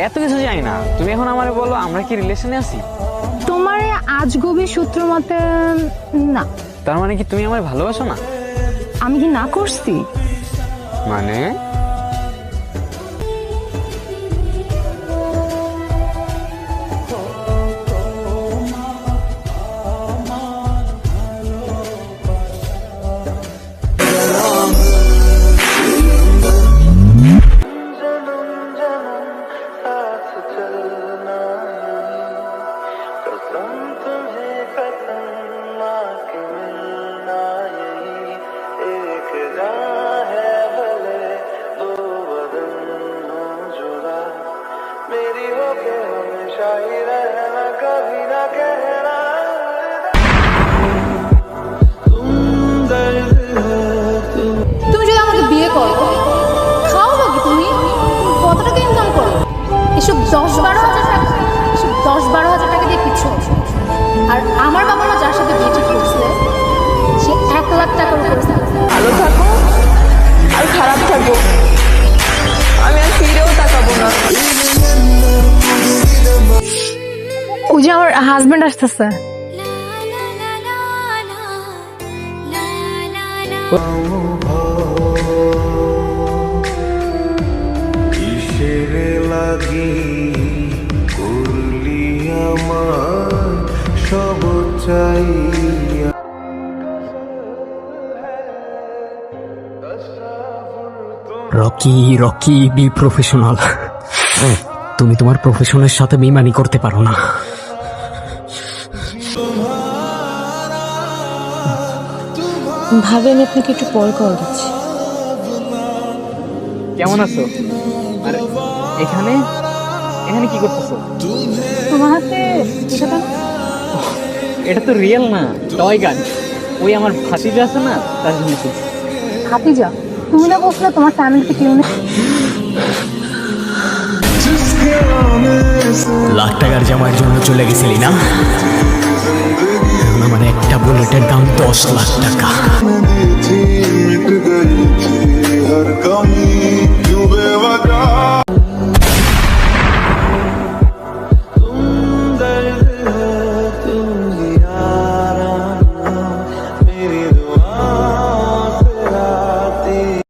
এত কিছু জানি না। তুমি এখন আমারে বলো আমরা কি রিলেশনে আছি? তোমার আজগবি সূত্র মতে না। তার মানে কি তুমি আমার ভালোবাসো না? আমি কি না করছি? মানে? তুমি যদি আমাকে বিয়ে করো তুমি? কত ইনকাম করো? এসব দশ বারো হাজার টাকা, এসব দশ বারো হাজার টাকা দিয়ে কিচ্ছু আর আমার বাবা যার সাথে বিয়ে ঠিক করছে সে এক লাখ টাকার উপরে। ভালো থাকো। হাজবেন্ড আসতেছে। কিসের লাগি করলি আমার সব চাইয়া? Rocky Rocky be professional. তুমি তোমার প্রফেশনের সাথে বেমানি করতে পারো না। ভাবে আমি আপনাকে একটু পরে কল দিচ্ছি। কেমন আছো? আর এখানে? এখানে কি করতেছো? তোমার হাতে এটা এটা তো রিয়েল না টয় গান ওই আমার ভাতিজা আছে না তার জন্য। খাতিজা তুমি না বলছিলে তোমার ফ্যামিলিতে কেউ নেই? লাখ টাকার জামার জন্য চলে গেছিলি না? Сладка.